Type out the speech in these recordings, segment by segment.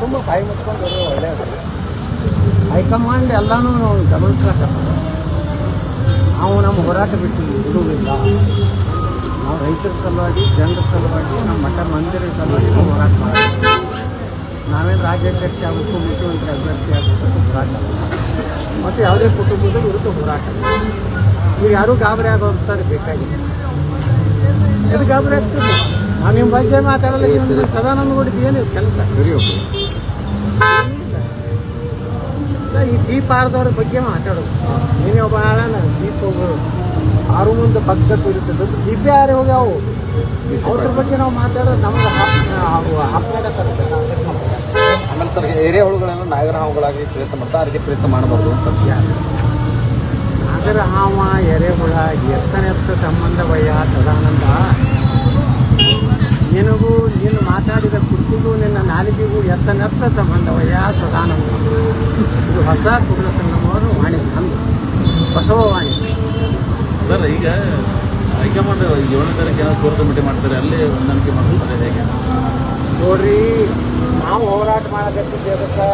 ತುಂಬ ಬಾಯಿ ಮುಚ್ಕೊಂಡು ಒಳ್ಳೆಯದು ಹೈಕಮಾಂಡ್ ಎಲ್ಲನೂ ಗಮನಿಸ್ಲಕ್ಕ ನಾವು ನಮ್ಮ ಹೋರಾಟ ಬಿಟ್ಟು ಬಿಡುವುದಿಲ್ಲ ನಾವು ರೈತರ ಸಲುವಾಗಿ ಜನರ ಸಲುವಾಗಿ ನಮ್ಮ ಮಠ ಮಂದಿರ ಸಲುವಾಗಿ ನಾವು ಹೋರಾಟ ಮಾಡ್ತೀವಿ. ನಾವೇನು ರಾಜ್ಯಾಧ್ಯಕ್ಷ ಆಗಬೇಕು ಮುಖ್ಯಮಂತ್ರಿ ಅಭ್ಯರ್ಥಿ ಆಗಬೇಕು ಹೋರಾಟ. ಮತ್ತು ಯಾವುದೇ ಕುಟುಂಬದ ವಿರುದ್ಧ ಹೋರಾಟ. ನೀವು ಯಾರೂ ಗಾಬರಿ ಆಗೋಂಥದ್ದು ಬೇಕಾಗಿಲ್ಲ. ಎದು ಗಾಬರಿ ಆಗ್ತದೆ? ನಾನು ನಿಮ್ಮ ಬಗ್ಗೆ ಮಾತಾಡಲ್ಲ ನೀವು ಸದಾನಂದ ಏನು ಕೆಲಸ? ಇಲ್ಲ, ಈ ದೀಪ ಆರದವ್ರ ಬಗ್ಗೆ ಮಾತಾಡೋದು ನೀನೇ ಒಬ್ಬ ಆಳನ ದೀಪ ಹೋಗೋದು ಆರು ಮುಂದೆ ಭಕ್ತ ಇರ್ತದೆ ದೀಪ ಯಾರು ಹೋಗ್ಯಾವು ಅವ್ರ ಬಗ್ಗೆ ನಾವು ಮಾತಾಡೋದು ನಮ್ಗೆ ಆಮೇಲೆ ಸರ್ ಏರಿಯಾ ಹುಳುಗಳೆಲ್ಲ ನಾಗರ ಹಾವುಗಳಾಗಿ ಪ್ರಯತ್ನ ಮಾಡ್ತಾರೆ. ಅದಕ್ಕೆ ಪ್ರಯತ್ನ ಮಾಡಬಾರ್ದು ಅಂತ ನಾಗರ ಹಾವ ಎರೆಹುಳ ಎತ್ತನೆತ್ತ ಸಂಬಂಧವಯ್ಯ ಸದಾನಂದ. ನಿನಗೂ ನೀನು ಮಾತಾಡಿದ ಕುರ್ತಿಗೂ ನಿನ್ನ ನಾಲಿಗೆಗೂ ಎತ್ತನೆತ್ತ ಸಂಬಂಧವಯ್ಯ ಸದಾನಂದ. ಇದು ಹೊಸ ಕುರುಡ ಸಂಗಮವರು ವಾಣಿ ನಂದು ಬಸವ ವಾಣಿ. ಸರ್ ಈಗ ಹೈಕಮಾಂಡ್ ಏಳನೇ ತಾರೀಕು ಏನೋ ಕೋರ್ ಕಮಿಟಿ ಮಾಡ್ತಾರೆ ಅಲ್ಲಿ ಹೊಂದಾಣಿಕೆ ಮಾಡ್ತಾರೆ ಹೇಗೆ? ನೋಡ್ರಿ ನಾವು ಹೋರಾಟ ಮಾಡಕತ್ತಿದ್ದೆ ಅದಕ್ಕೆ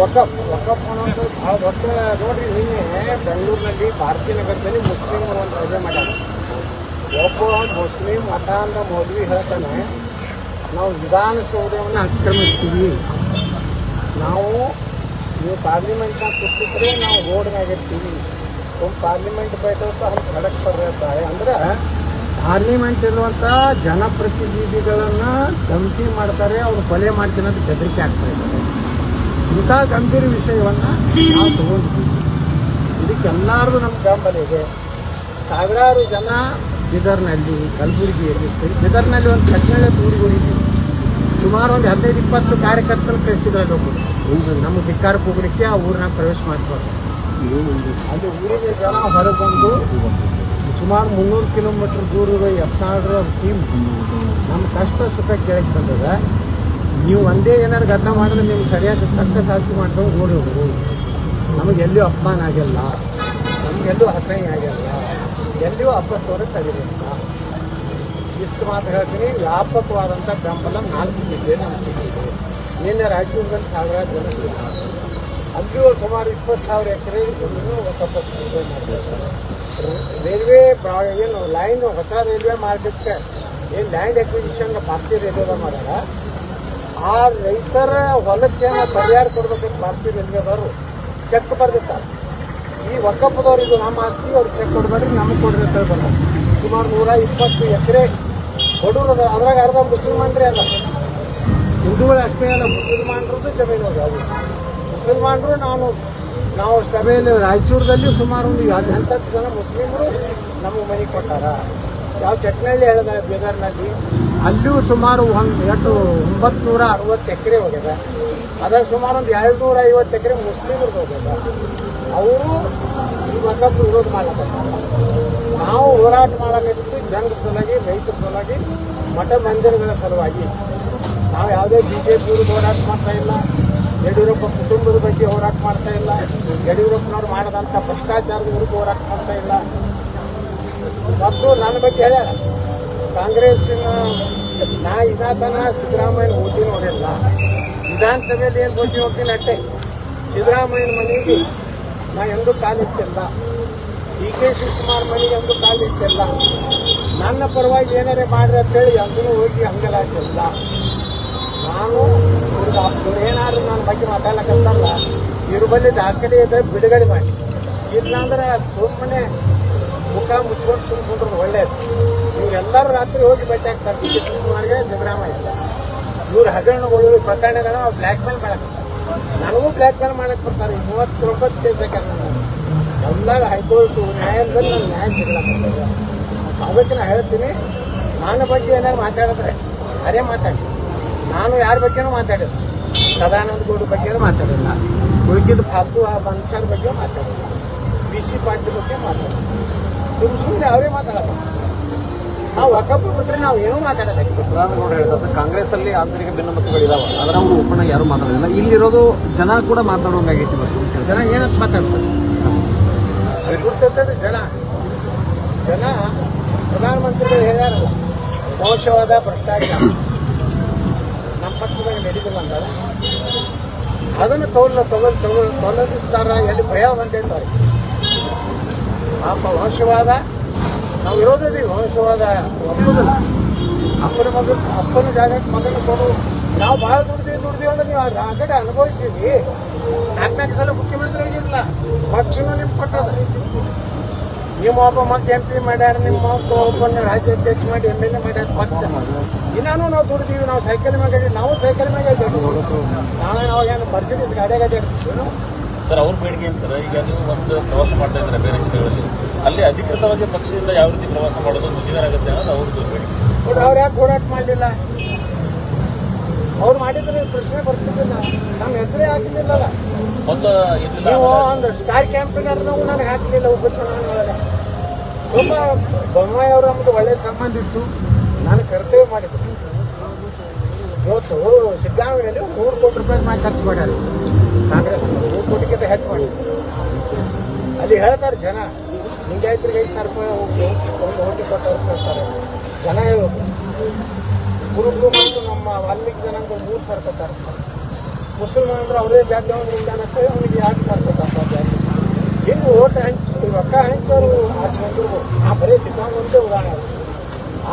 ವಕಪ್ ವಕಫ್ ಅನ್ನೋದು ಭಾಳ ದೊಡ್ಡ ನೋಡ್ರಿ ನಿನ್ನೆ ಬೆಂಗಳೂರಿನಲ್ಲಿ ಭಾರತೀಯ ನಗರದಲ್ಲಿ ಮುಸ್ಲಿಮರು ಒಂದು ರಜೆ ಮಾಡ್ಯಾರ. ಒಬ್ಬ ಮುಸ್ಲಿಂ ಅಂತ ಮೋದ್ವಿ ಹೇಳ್ತಾನೆ, ನಾವು ವಿಧಾನಸೌಧವನ್ನು ಆಕ್ರಮಿಸ್ತೀವಿ ನಾವು, ನೀವು ಪಾರ್ಲಿಮೆಂಟ್ನಾಗ ಕೊಟ್ಟಿದ್ರೆ ನಾವು ರೋಡ್ನಾಗಿರ್ತೀವಿ ಒಂದು ಪಾರ್ಲಿಮೆಂಟ್ ಬೈಟೋತ ಅವ್ನು ಕಡಕ್ ಬರ್ತಾರೆ ಅಂದ್ರೆ ಪಾರ್ಲಿಮೆಂಟ್ ಇರುವಂಥ ಜನಪ್ರತಿನಿಧಿಗಳನ್ನು ಧಮಕಿ ಮಾಡ್ತಾರೆ, ಅವ್ರು ಕೊಲೆ ಮಾಡ್ತೀನಿ ಅಂತ ಬೆದರಿಕೆ ಆಗ್ತಾ ಇದ್ದಾರೆ. ಇಂಥ ಗಂಭೀರ ವಿಷಯವನ್ನು ನಾವು ತಗೊಂಡಿದ್ದೀವಿ. ಇದಕ್ಕೆಲ್ಲರಿಗೂ ನಮ್ಮ ಬೆಂಬಲ ಇದೆ. ಸಾವಿರಾರು ಜನ ಬೀದರ್ನಲ್ಲಿ ಕಲಬುರಗಿಯಲ್ಲಿ ಬೀದರ್ನಲ್ಲಿ ಒಂದು ಹದಿನೇಳು ಊರಿಗೆ ಹೋಗಿದ್ದೀವಿ ಸುಮಾರು ಒಂದು ಹದಿನೈದು ಇಪ್ಪತ್ತು ಕಾರ್ಯಕರ್ತರು ಕಳಿಸಿದ್ರೆ ಒಬ್ಬರು ನಮ್ಮ ಧಿಕ್ಕಾರಕ್ಕೆ ಹೋಗ್ಲಿಕ್ಕೆ ಆ ಊರನ್ನ ಪ್ರವೇಶ ಮಾಡ್ತಾರೆ. ಅಲ್ಲಿ ಊರಿಗೆ ಜನ ಹೊರಬಂದು ಬಂದು ಸುಮಾರು ಮುನ್ನೂರು ಕಿಲೋಮೀಟ್ರ್ ದೂರದ ಯತ್ನಾಳ್ರ ಟೀಮ್ ನಮ್ಮ ಕಷ್ಟ ಸುಖ ಕೇಳಕ್ಕೆ ಬಂದದ. ನೀವು ಒಂದೇ ಏನಾರು ಘಟನೆ ಮಾಡಿದ್ರೆ ನಿಮ್ಗೆ ಸರಿಯಾದ ತಕ್ಕ ಶಾಸ್ತಿ ಮಾಡ್ಕೊಂಡು ಓಡಿ ಹೋಗ್ಬೋದು. ನಮಗೆಲ್ಲೂ ಅಪಮಾನ ಆಗಿಲ್ಲ. ನಮಗೆಲ್ಲೂ ಅಸಹ್ಯ ಆಗಿಲ್ಲ. ಎಲ್ಲಿಯೂ ಅಪ್ಪಸ್ವರ ತಗಿಲಿಲ್ಲ ಇಷ್ಟು ಮಾತು ಹೇಳ್ತೀನಿ ವ್ಯಾಪಕವಾದಂಥ ಬೆಂಬಲ ನಾಲ್ಕು ಜಿಲ್ಲೆ ನಮ್ಮ ಸಿಕ್ಕಿದೆ ನಿನ್ನೆ ರಾಯಚೂರಿನಲ್ಲಿ ಸಾವಿರಾರು ಜನ. ಅಲ್ಲಿಯೂ ಸುಮಾರು ಇಪ್ಪತ್ತು ಸಾವಿರ ಎಕರೆ ಸರ್ವೆ ಮಾಡಿದ್ದಾರೆ. ರೈಲ್ವೆ ಏನು ಲೈನ್ ಹೊಸ ರೈಲ್ವೆ ಮಾರ್ಗಕ್ಕೆ ಏನು ಲ್ಯಾಂಡ್ ಎಕ್ವಿಸಿಷನ್ ಭಾರತೀಯ ರೈಲ್ವೆ ಮಾಡ್ಯಾರ. ಆ ರೈತರ ಹೊಲಕ್ಕೆ ಪರಿಹಾರ ಕೊಡ್ಬೇಕಂತ ಭಾರತೀಯ ರೈಲ್ವೆದವರು ಚೆಕ್ ಬರ್ದಿರ್ತಾರೆ ಈ ಒಕ್ಕಪ್ಪದವ್ರು ಇದು ನಮ್ಮ ಆಸ್ತಿ, ಅವ್ರು ಚೆಕ್ ಕೊಡ್ಬೇಡ್ರಿ ನಮಗೆ ಕೊಡ್ರಿ ಅಂತ ಹೇಳ್ಬೋದು. ಸುಮಾರು ನೂರ ಇಪ್ಪತ್ತು ಎಕರೆ ಬಡವರು ಅದ ಅದ್ರಾಗ ಅರ್ಧ ಮುಸಲ್ಮಾನ್ರಿ ಅಲ್ಲ. ಹಿಂದೂಗಳು ಅಷ್ಟೇ ಅಲ್ಲ, ಮುಸಲ್ಮಾನರದ್ದು ಜಮೀನು ಅದು ಅದು. ಮುಸಲ್ಮಾನರು ನಾನು, ನಾವು ಸಭೆಯಲ್ಲಿ ರಾಯಚೂರದಲ್ಲಿ ಸುಮಾರು ಒಂದು ಹದಿನೆಂಟತ್ತು ಜನ ಮುಸ್ಲಿಮರು ನಮಗೆ ಮನೆ ಕೊಟ್ಟಾರ. ಯಾವ ಚಟ್ನಲ್ಲಿ ಹೇಳಿದ ಬೀದರ್ನಲ್ಲಿ ಅಲ್ಲಿಯೂ ಸುಮಾರು ಒಂದು ಎಂಟು ಒಂಬತ್ತು ನೂರ ಅರವತ್ತು ಎಕರೆ ಹೋಗಿದೆ ಅದ್ರಾಗ ಸುಮಾರು ಒಂದು ಎರಡು ನೂರ ಐವತ್ತು ಎಕರೆ ಮುಸ್ಲಿಮರು ಹೋಗ್ಯದ. ಅವರು ಈ ವಕಫ್ ವಿರೋಧ ಮಾಡ್ಲಕತ್ತಾರ ನಾವು ಹೋರಾಟ ಮಾಡಬೇಕಿತ್ತು ಜನರ ಸಲುವಾಗಿ, ರೈತರ ಸಲುವಾಗಿ, ಮಠ ಮಂದಿರಗಳ ಸಲುವಾಗಿ. ನಾವು ಯಾವುದೇ ಬಿ ಜೆ ಪಿ ಹೋರಾಟ ಮಾಡ್ತಾ ಇಲ್ಲ, ಯಡಿಯೂರಪ್ಪ ಕುಟುಂಬದ ಬಗ್ಗೆ ಹೋರಾಟ ಮಾಡ್ತಾ ಇಲ್ಲ, ಯಡಿಯೂರಪ್ಪನವ್ರು ಮಾಡದಂಥ ಭ್ರಷ್ಟಾಚಾರದ ವಿರುದ್ಧ ಹೋರಾಟ ಮಾಡ್ತಾ ಇಲ್ಲ. ಮತ್ತು ನನ್ನ ಬಗ್ಗೆ ಹೇಳ್ಯಾರ, ಕಾಂಗ್ರೆಸ್ಸಿನ ನಾ ಇದಾತನ ಸಿದ್ದರಾಮಯ್ಯನ ಓದಿ ನೋಡಿಲ್ಲ. ವಿಧಾನಸಭೆಯಲ್ಲಿ ಏನು ಓದಿ ಹೋಗ್ತೀನಿ ಅಷ್ಟೇ ಸಿದ್ದರಾಮಯ್ಯನ ಮನೆಗೆ ನಾ ಎಂದು ಕಾಲಿಟ್ಟಿಲ್ಲ ಡಿ ಕೆ ಶಿವಕುಮಾರ್ ಮನೆಗೆ ಎಂದು ಕಾಲಿಟ್ಟಿಲ್ಲ ನನ್ನ ಪರವಾಗಿ ಏನಾರೇ ಮಾಡ್ರಿ ಅಂತೇಳಿ ಎಂದೂ ಹೋಗಿ ಹಂಗಲಾಗಿಲ್ಲ ನಾನು ಏನಾದ್ರು ನನ್ನ ಬಗ್ಗೆ ಮಾತಾಡ್ಲಕ್ಕಂತಲ್ಲ ಇವ್ರ ಬಳಿ ದಾಖಲೆ ಇದೆ, ಬಿಡುಗಡೆ ಮಾಡಿ. ಇಲ್ಲಾಂದ್ರೆ ಸುಮ್ಮನೆ ಮುಖ ಮುಚ್ಕೊಂಡು ಸುಮ್ಕೊಂಡ್ರು ಒಳ್ಳೇದು. ಇವ್ರೆಲ್ಲರೂ ರಾತ್ರಿ ಹೋಗಿ ಭೇಟಿ ಆಗ್ತಾರೆ ಡಿ ಕೆ ಶಿವಕುಮಾರ್ಗೆ ಸಿದ್ದರಾಮಯ್ಯ. ಇವ್ರ ಹಗರಣಗಳು, ಪ್ರಕರಣಗಳು ಬ್ಲ್ಯಾಕ್ ಮೇಲ್ ಮಾಡಕ್ಕೆ ನನಗೂ ಬ್ಲ್ಯಾಕ್ ಮೇಲ್ ಮಾಡಕ್ಕೆ ಬರ್ತಾರೆ. ಮೂವತ್ತೊಂಬತ್ತು ಕೇಸ್ ಹಾಕ್ಯಾರ ಬಂದಾಗ ಹೈಕೋರ್ಟ್ ನ್ಯಾಯಾಲಯದಲ್ಲಿ ನಾನು ನ್ಯಾಯ ಸಿಗಲ್ಲ ಅದಕ್ಕೆ ನಾನು ಹೇಳ್ತೀನಿ ನಾನು ಬಗ್ಗೆ ಏನಾದ್ರು ಮಾತಾಡಿದ್ರೆ ಅರೇ ಮಾತಾಡಿ. ನಾನು ಯಾರ ಬಗ್ಗೆನೂ ಮಾತಾಡಿಲ್ಲ. ಸದಾನಂದ ಗೌಡ ಬಗ್ಗೆನೂ ಮಾತಾಡಿಲ್ಲ. ಉಳಿದ ಫಾಲ್ತು ಆ ಮನುಷ್ಯರ ಬಗ್ಗೆ ಮಾತಾಡಿಲ್ಲ. ಬಿ ಸಿ ಪಾಟೀಲ್ ಬಗ್ಗೆ ಮಾತಾಡಿಲ್ಲ. ಸುಮ್ಮನೆ ಅವರೇ ಮಾತಾಡಲ್ಲ. ನಾವು ಬಿಟ್ಟರೆ ನಾವು ಏನೂ ಕಾಂಗ್ರೆಸ್ ಅಲ್ಲಿ ಆಂತರಿಕ ಭಿನ್ನಮತಗಳಿದಾವೆ. ಅದರ ಅವರು ಒಪ್ಪಣ ಯಾರು ಮಾತಾಡೋದಿಲ್ಲ. ಇಲ್ಲಿರೋದು ಜನ ಕೂಡ ಮಾತಾಡೋಂಗಾಗೈತಿ ಇವತ್ತು. ಜನ ಏನಂತ ಮಾತಾಡ್ತಾರೆ? ಜನ. ಜನ ಪ್ರಧಾನಮಂತ್ರಿಗಳು ಹೇಳ್ಯಾರಲ್ಲ ಮೋಸವಾದ ಭ್ರಷ್ಟಾಚಾರ. ನಮ್ಮ ಪಕ್ಷದಾಗ ನಡೀತಿಲ್ಲ ಅಂತಾರೆ. ಅದನ್ನು ತಗೊಳ್ಳ ತಗೊಳ್ ತಗೊಳ್ ತೊಲಗಿಸ್ತಾರ ಎಲ್ಲಿ ಭಯ ಬಂದೈತೆ ಅವ್ರಿಗೆ ಆ ವಂಶವಾದ ನಾವು ಇರೋದಿದ್ದೀವಿ ವಂಶವಾದ ಒಪ್ಪುದಿಲ್ಲ ಅಪ್ಪನ ಮಗ, ಅಪ್ಪನ ಜಾಗಕ್ಕೆ ಮಗನ ಕೊಡು. ನಾವು ಭಾಳ ದುಡ್ದೀವಿ ದುಡ್ದೀವಿ ಅಂದ್ರೆ ನೀವು ಆ ಕಡೆ ಅನುಭವಿಸಿದ್ವಿ ನಾಲ್ಕು ನಾಲ್ಕು ಸಲ ಮುಖ್ಯಮಂತ್ರಿ ಆಗಿರಲಿಲ್ಲ ಪಕ್ಷನೂ ನಿಮ್ಗೆ ಕೊಟ್ಟದ ನಿಮ್ಮ ಒಬ್ಬ ಮತ್ತೆ ಎಂ ಪಿ ಮಾಡ್ಯಾರ, ನಿಮ್ಮ ಒಬ್ಬ ಒಬ್ಬನ ರಾಜ್ಯಾಧ್ಯಕ್ಷ ಮಾಡಿ ಎಂ ಎಲ್ ಎ ಮಾಡ್ಯಾರ, ಪಕ್ಷ. ಇನ್ನೂ ನಾವು ದುಡ್ದೀವಿ, ನಾವು ಸೈಕಲ್ ಮ್ಯಾಗ ನಾವು ಸೈಕಲ್ ಮ್ಯಾಗ ನಾವೇ ನಾವು ಏನು ಮರ್ಸಿಡೀಸ್ ಗಾಡಿ ಗಾಡಿ ಸರ್ ಅವ್ರ ಬೇಡಿಕೆ ಅಂತಾರೆ ಈಗ ನೀವು ಒಂದು ಪ್ರವಾಸ ಮಾಡ್ತಾ ಇದ್ದಾರೆ ಬೇರೆ ಜಿಲ್ಲೆಗಳಲ್ಲಿ. ಅಲ್ಲಿ ಅಧಿಕೃತವಾಗಿ ಪಕ್ಷದಿಂದ ಯಾವ ರೀತಿ ಪ್ರವಾಸ ಮಾಡೋದು ಮುಜುಗರ ಆಗುತ್ತೆ ಅನ್ನೋದು ಅವ್ರದ್ದು ಬೇಡಿಕೆ. ನೋಡಿ ಅವ್ರು ಯಾಕೆ ಹೋರಾಟ ಮಾಡಲಿಲ್ಲ? ಅವ್ರು ಮಾಡಿದ್ರೆ ಪ್ರಶ್ನೆ ಬರ್ತಿದ್ದಿಲ್ಲ ನಮ್ಮ ಹೆಸರೇ ಹಾಕಲಿಲ್ಲಲ್ಲ ಒಂದು ಇದ್ದಿಲ್ಲ ನೀವು ಒಂದು ಸ್ಟಾರ್ ಕ್ಯಾಂಪಿನರ್ ನಾವು ನನಗೆ ಹಾಕಲಿಲ್ಲ ಉಪಚುನಾವಣೆ ತುಂಬ ಬೊಮ್ಮಾಯಿ ಅವರು ನಮ್ದು ಒಳ್ಳೆ ಸಂಬಂಧ ಇತ್ತು. ನಾನು ಕರ್ತವ್ಯ ಮಾಡಿದ್ದೆ. ಇವತ್ತು ಸಿದ್ದರಾಮಯ್ಯಲ್ಲಿ ಮೂರು ಕೋಟಿ ರೂಪಾಯಿ ಮಾಡಿ ಖರ್ಚು ಮಾಡ್ಯಾರ. ಕಾಂಗ್ರೆಸ್ ಮೂರು ಕೋಟಿಗಿಂತ ಹೆಚ್ಚು ಮಾಡಿ ಅಲ್ಲಿ ಹೇಳ್ತಾರೆ ಜನ ಲಿಂಗಾಯತರಿಗೆ ಐದು ಸಾವಿರ ರೂಪಾಯಿ ಹೋಗಿ ಒಂದು ಹೋಗಿ ಕೊಟ್ಟು ಕೊಡ್ತಾರೆ ಜನ ಹೇಳೋದು ಗುರು ಮತ್ತು ನಮ್ಮ ವಾಲ್ಮೀಕಿ ಜನಾಂಗ ಮೂರು ಸಾವಿರ ಕೊಡ್ತಾರೆ ಮುಸಲ್ಮಾನರು ಅವರೇ ಜಾತಿ ಅವನಿಗೆ ಅವನಿಗೆ ಯಾಕೆ ಸಾವಿರ ಕೊಡ್ತಾರೆ ಹಿಂಗೆ ಓಟ್ ಹಂಚಿ, ರೊಕ್ಕ ಹಂಚೋರು ಆಚೆಗೊಂಡಿರ್ಬೋದು ಆ ಬರೀ ಚಿಕ್ಕಮಗಳೂರೇ ಉದಾಹರಣೆ.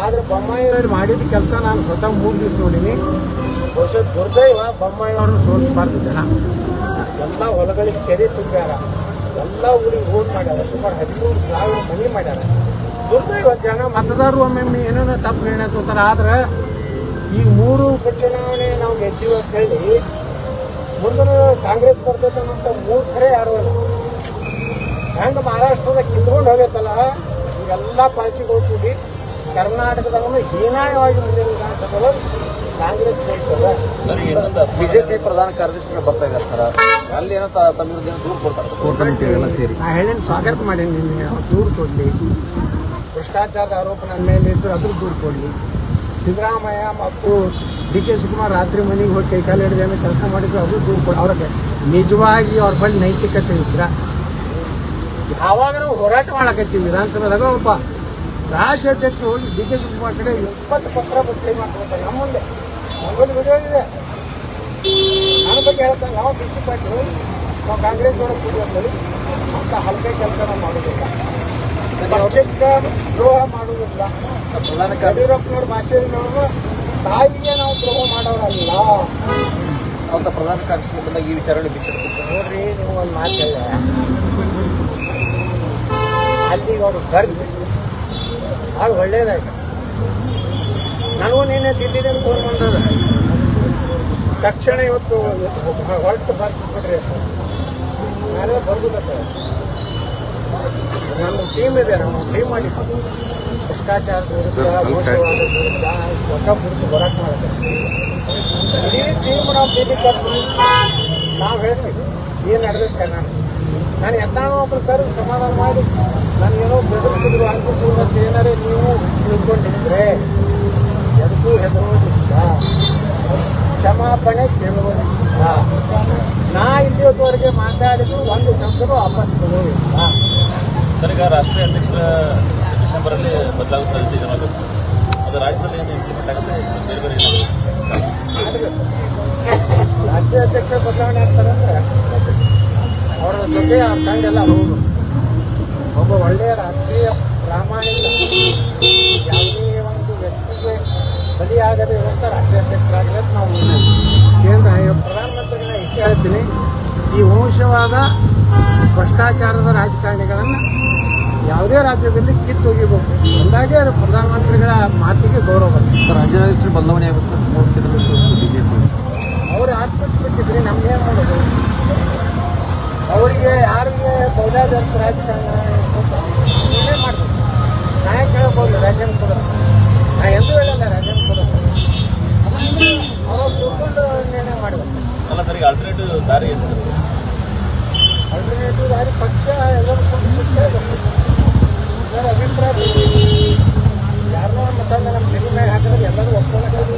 ಆದ್ರೆ ಬೊಮ್ಮಾಯಿಯವ್ರು ಮಾಡಿದ ಕೆಲಸ ನಾನು ಸ್ವತಃ ಮೂರು ದಿವಸ ನೋಡೀನಿ. ಬಹುಶಃ ದುರ್ದೈವ ಬೊಮ್ಮಾಯಿಯವ್ರನ್ನ ಸೋಲಿಸಬಾರ್ದು ಜನ. ಎಲ್ಲ ಹೊಲಗಳಿಗೆ ಕೆರೆ ತುಂಬ್ಯಾರ. ಎಲ್ಲ ಊರಿಗೆ ಓಟ್ ಮಾಡ್ಯಾರ. ಸುಮಾರು ಹದಿಮೂರು ಸಾವಿರ ಮನೆ ಮಾಡ್ಯಾರ. ದುರ್ದೈವ ಜನ, ಮತದಾರರು ಒಮ್ಮೊಮ್ಮೆ ಏನೇನೋ ತಪ್ಪು ನಿರ್ಣಯ ತಗೋತಾರೆ. ಆದ್ರೆ ಈ ಮೂರು ಉಪಚುನಾವಣೆ ನಾವು ಗೆದ್ದೀವಿ ಅಂತ ಹೇಳಿ ಮುಂದಿನ ಕಾಂಗ್ರೆಸ್ ಅನ್ನೋಂಥ ಮೂರು ಕರೆ ಯಾರು ಹೆಂಗೆ ಮಹಾರಾಷ್ಟ್ರದ ಕಿತ್ಕೊಂಡು ಹೋಗೈತಲ್ಲ, ಈಗೆಲ್ಲ ಪಾರ್ಟಿಗಳು ಕೂಡಿ ಕರ್ನಾಟಕದವನು ಹೀನಾಯವಾಗಿ ಮುಂದಿನ ವಿಧಾನಸಭೆಗಳು ಕಾಂಗ್ರೆಸ್ ಬಿಜೆಪಿ ಪ್ರಧಾನ ಕಾರ್ಯದರ್ಶಿ ಬರ್ತಾ ಇದ್ದಾರೆ ಸರ್. ಅಲ್ಲಿ ಏನೋ ತಮ್ಮ ವಿರುದ್ಧ ದೂರು ಕೊಡ್ತಾರೆ. ಕೋರ್ ಕಮಿಟಿ ಎಲ್ಲ ಸೇರಿ. ನಾ ಹೇಳಿನ ಸ್ವಾಗತ ಮಾಡೀನಿ ನಿಮಗೆ ದೂರು ಕೊಡಲಿ. ಭ್ರಷ್ಟಾಚಾರದ ಆರೋಪ ನನ್ನ ಮೇಲೆ ಇದ್ದು ಅದ್ರ ದೂರು ಕೊಡಲಿ. ಸಿದ್ದರಾಮಯ್ಯ ಮತ್ತು ಡಿ ಕೆ ಶಿವಕುಮಾರ್ ರಾತ್ರಿ ಮನೆಗೆ ಹೋಗಿ ಕೈ ಕಾಲು ಹಿಡಿದು ಏನೋ ಕೆಲಸ ಮಾಡಿದ್ರು ಅದು ದೂರು ಕೊಡಿ ಅವ್ರಿಗೆ ನಿಜವಾಗಿ ಅವ್ರ ಬಳಿ ನೈತಿಕತೆ ಇದ್ರ? ಆವಾಗ ನಾವು ಹೋರಾಟ ಮಾಡಕತ್ತೀವಿ ವಿಧಾನಸಭೆದಾಗ ಒಬ್ಬ ರಾಜ್ಯಾಧ್ಯಕ್ಷ ಹೋಗಿ ಡಿ ಕೆ ಶಿವಕುಮಾರ್ ಕಡೆ ಇಪ್ಪತ್ತು ಪತ್ರ ಬಚ್ಚಿ ಮಾಡ್ಕೊಳ್ತಾರೆ. ನಮ್ಮ ಮುಂದೆ. ನಮ್ಮಲ್ಲಿ ವಿಡಿಯೋ ಇದೆ. ನನ್ನ ಬಗ್ಗೆ ಹೇಳ್ತಾರೆ. ನಾವು ಬಿ ಸಿ ಪಾಟೀಲ್ ನಾವು ಕಾಂಗ್ರೆಸ್ ಒಳಗೆ ಕೂಡಿ ಅಂತೇಳಿ ಅಂತ ಹಲಕೆ ಕೆಲಸ ನಾವು ಮಾಡೋದಿಲ್ಲ. ಪಕ್ಷಕ್ಕೆ ದ್ರೋಹ ಮಾಡುವುದಿಲ್ಲ ಯಡಿಯೂರಪ್ಪನವ್ರ ಭಾಷೆಯಲ್ಲಿ ನಾವು ತಾಯಿಗೆ ನಾವು ದ್ರೋಹ ಮಾಡೋರಲ್ಲ. ಅಂತ ಪ್ರಧಾನ ಕಾರ್ಯದರ್ಶಿ ಬಂದಾಗ ಈ ವಿಚಾರಗಳು ಬಿಟ್ಟಿರ್ತಾರೆ ನೋಡ್ರಿ ನೀವು ಒಂದು ಮಾತು ಅಲ್ಲಿಗೆ ಅವರು ಕರೆದು ಭಾಳ ಒಳ್ಳೇದಾಯ್ತು. ನನಗೂ ನೀನೆ ಅಂತ ಫೋನ್ ಮಾಡಿದ್ರೆ ತಕ್ಷಣ ಇವತ್ತು ಹೊರಟು ಬರ್ತಿಬಿಡ್ರಿ ಅಂತ. ನಾನೇ ಸರ್ ನಮ್ಮ ಟೀಮ್ ಇದೆ ನಮ್ಮ ಟೀಮ್ ಮಾಡಿ ಭ್ರಷ್ಟಾಚಾರ ಹೊಸ ಕುರಿತು ಹೋರಾಟ ಮಾಡುತ್ತೆ. ಇಡೀ ಟೀಮ್ ನಾವು ಭೇಟಿ ನಾವು ಹೇಳ್ತೀವಿ ಏನು ನಡೆದ ಕರ್ನಾಟಕ ನಾನು ಎಷ್ಟಾನೋ ಒಬ್ಬರು ಕರೆದು ಸಮಾಧಾನ ಮಾಡಿ ನಾನು ಏನೋ ಬೆದರಿಸಿದ್ರು ಅನ್ಪಿಸಿದ್ರು ಅಂತ ಏನಾರೇ ನೀವು ತಿಳ್ಕೊಂಡಿದ್ರೆ ಎದಕ್ಕೂ ಹೆದರೋದಿಲ್ಲ ಕ್ಷಮಾಪಣೆ ಕೇಳುವುದಿಲ್ಲ ನಾ ಇಲ್ಲಿಯವರೆಗೆ ಮಾತಾಡಿದ್ರು ಒಂದು ಶಬ್ದನೂ ವಾಪಸ್ ತಗೋದಿಲ್ಲ ಸರ್ ಈಗ ರಾಷ್ಟ್ರೀಯ ಅಧ್ಯಕ್ಷರ ಡಿಸೆಂಬರಲ್ಲಿ ಬದಲಾಗುವ ಸಾಧ್ಯತೆ ಇದೆ ಅನ್ನೋದು. ಅದು ರಾಜ್ಯದಲ್ಲಿ ಏನು ಇಂಪ್ಲಿಮೆಂಟ್ ಆಗುತ್ತೆ ಬೇರೆ ಬೇರೆ ಏನಾಗುತ್ತೆ? ರಾಷ್ಟ್ರೀಯ ಅಧ್ಯಕ್ಷ ಬದಲಾವಣೆ ಆಗ್ತಾರೆ ಅಂದ್ರೆ ಅವರ ಜೊತೆ ಆ ತಂಡೆಲ್ಲ ಹೋಗು. ಒಬ್ಬ ಒಳ್ಳೆಯ ರಾಷ್ಟ್ರೀಯ ಪ್ರಾಮಾಣಿಕ ಯಾವುದೇ ಒಂದು ವ್ಯಕ್ತಿಗೆ ಬಲಿಯಾಗದೇ ಇರುವಂಥ ರಾಷ್ಟ್ರೀಯ ಅಧ್ಯಕ್ಷರಾಗಲಿ ಅಂತ ನಾವು ಕೇಂದ್ರ ಪ್ರಧಾನಮಂತ್ರಿಗಳ ಇಷ್ಟ ಹೇಳ್ತೀನಿ ಈ ವಂಶವಾದ ಭ್ರಷ್ಟಾಚಾರದ ರಾಜಕಾರಣಿಗಳನ್ನು ಯಾವುದೇ ರಾಜ್ಯದಲ್ಲಿ ಕಿತ್ತು ಕಿತ್ತೊಗಿಬೇಕು ಅಂದಾಗೆ ಪ್ರಧಾನಮಂತ್ರಿಗಳ ಮಾತಿಗೆ ಗೌರವ ಬರ್ತದೆ. ರಾಜ್ಯಾಧ್ಯಕ್ಷರು ಬದಲಾವಣೆ ಆಗುತ್ತೆ. ಅವರ ಅವ್ರು ಆತ್ಮಹತ್ಯೆ ನಮ್ಗೇನು ಮಾಡೋದು? ಅವರಿಗೆ ಯಾರಿಗೆ ಮೌಲ್ಯಾಧಾರಿತ ರಾಜಕಾರಣ ಏನೇ ಮಾಡ್ತೀವಿ ನಾ ಕೇಳಬಹುದು ಹೇಳ್ಬೋದು ಕೊಡೋದು ಕೂಡ. ನಾ ಎಂದೂ ಹೇಳಲ್ಲ ರಾಜ್ಯ ಕೂಡ. ಅವರು ತಿಳ್ಕೊಂಡು ನಿರ್ಣಯ ಮಾಡಬೇಕು ಅಲ್ಲ ಸರ್ ಆಲ್ಟರ್ನೇಟಿವ್ ದಾರಿ ಏನು ಆಲ್ಟರ್ನೇಟಿವ್ ದಾರಿ ಪಕ್ಷ ಎಲ್ಲರೂ ಅಭಿಪ್ರಾಯ ಯಾರನ್ನೋ ಮತ್ತೊಂದು ನಮ್ಮ ಮೇಲೆ ಹಾಕಿದ್ರೆ ಎಲ್ಲರೂ ಒಪ್ಕೊಳ್ಳೋದು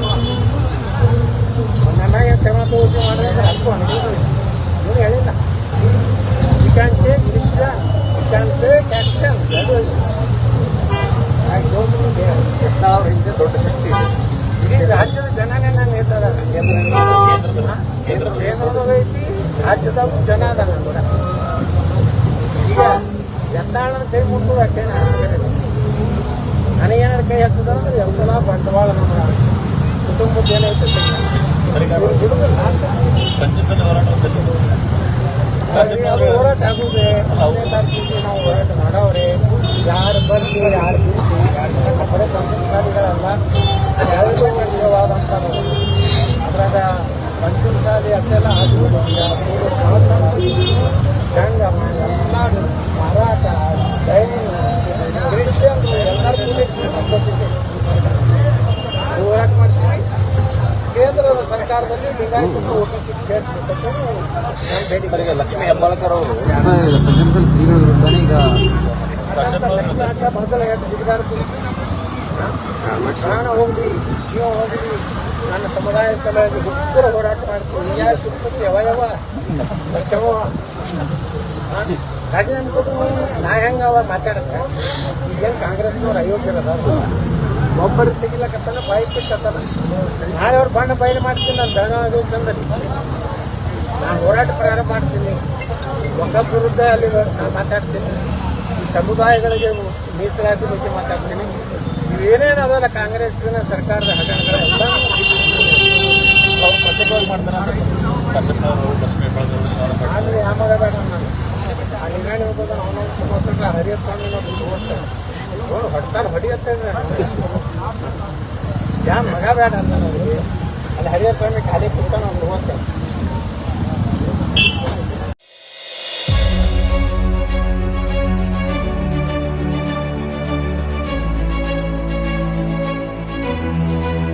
ನನಗೆ ಕ್ಷಮ ತೋರಿಸಿ ಮಾಡಿದ್ರೆ ಅದಕ್ಕೂ ಅನುಕೂಲ ಇದೆ ಇವನು ಹೇಳಿಲ್ಲ you can take decision you can take action I don't Yatnal ಅವ್ರ ಹಿಂದೆ ದೊಡ್ಡ ಶಕ್ತಿ ಇದೆ ಇಡೀ ರಾಜ್ಯದ ಜನನೇ ನಾನು ಹೇಳ್ತಾರೆ ಕೇಂದ್ರದ ಕೇಂದ್ರದ ಕೇಂದ್ರದಾಗ ಐತಿ ರಾಜ್ಯದಾಗ ಜನ ಅದಾರ ಕೂಡ ಈಗ ಯತ್ನಾಳನ ಕೈ ಮುಟ್ಟೋದು ಅಷ್ಟೇ ನನಗೇನಾದ್ರು ಕೈ ಹಚ್ಚದ ಅಂದ್ರೆ ಎಲ್ಲ ಬಂಡವಾಳ ನಮ್ಮ ಕುಟುಂಬದ ಏನೈತೆ ಹೋರಾಟ ಆಗುದೆ ನಾವು ಹೋರಾಟ ಮಾಡವ್ರೆ. ಯಾರು ಬರ್ಲಿ ಯಾರು ಬಿಡ್ಲಿ ಬರೀ ಪಂಚಮಸಾಲಿಗಳಲ್ಲ ವಿಧವಾದಂಥ ಅದ್ರಾಗ ಪಂಚಮಸಾಲಿ ಅಷ್ಟೆಲ್ಲ ಆಗುವುದು ಹೆಂಗ ಎಲ್ಲ ಸರ್ಕಾರದಲ್ಲಿ ಈಗ ಲಕ್ಷ್ಮೀ ಹೆಬ್ಬಾಳ್ಕರ್ ಅವರು. ಶ್ರೀಗಳ ಈಗ ಲಕ್ಷ್ಮಿ ಜಿಗಿದಾರ ಪ್ರಾಣ ಹೋಗ್ಲಿ ಜೀವ ಹೋಗ್ಲಿ ನನ್ನ ಸಮುದಾಯ ಸಲುವಾಗಿ ಹುಡುಗರ ಹೋರಾಟ ಮಾಡ್ತೀನಿ. ಯಾವ ಸುತ್ತ ಯಾವ ಅವಯವ ಲಕ್ಷ್ಮ ರಾಜೀನಾಮೆ ಕೊಟ್ಟು ನಾ ಹೆಂಗವ ಮಾತಾಡಕ್ಕೆ ಈಗೇನು ಕಾಂಗ್ರೆಸ್ನವ್ರು ಅಯೋಗ್ಯರದ ಒಬ್ಬರು ತೆಗಿಲಕತ್ತಾನ ಬಾಯಿ ಬಿಟ್ಟತ್ತಾನ ನಾಳೆ ಅವ್ರು ಬಣ್ಣ ಬಯಲು ಮಾಡ್ತೀನಿ ನಾನು ಬೆಳಗಾವಿ ಚಂದಲ್ಲಿ ನಾನು ಹೋರಾಟ ಪ್ರಾರಂಭ ಮಾಡ್ತೀನಿ. ಒಬ್ಬ ವಿರುದ್ಧ ಅಲ್ಲಿ ನಾನು ಮಾತಾಡ್ತೀನಿ. ಈ ಸಮುದಾಯಗಳಿಗೆ ಮೀಸಲಾತಿ ಬಗ್ಗೆ ಮಾತಾಡ್ತೀನಿ. ಇವೇನೇನು ಅದಲ್ಲ ಕಾಂಗ್ರೆಸ್ಸಿನ ಸರ್ಕಾರದ ಹಗರಣಗಳೆಲ್ಲ. ಅವ್ರು ಪ್ರತ್ಯೇಕವಾಗಿ ಮಾಡ್ತಾರೆ ಆಮೇಲೆ ಬೇಡ ನಾನು. ನಿಂಗಾಣಿ ಹೋಗೋದು ಹರಿಯಪ್ಪ ಹರಿಯತ್ ಹೋಗ್ತಾರೆ. ನೋಡು ಹೊಡ್ತಾನೆ ಹೊಡಿಯತ್ತೆ ಮಗ ಬೇಡ ಅಂತ ನಾವು ಅಲ್ಲಿ ಹರಿಯ ಸ್ವಾಮಿ ಖಾಲಿ ಕುಡ್ತಾನೆ ಅವ್ನು ಹೋಗ್ತಾರೆ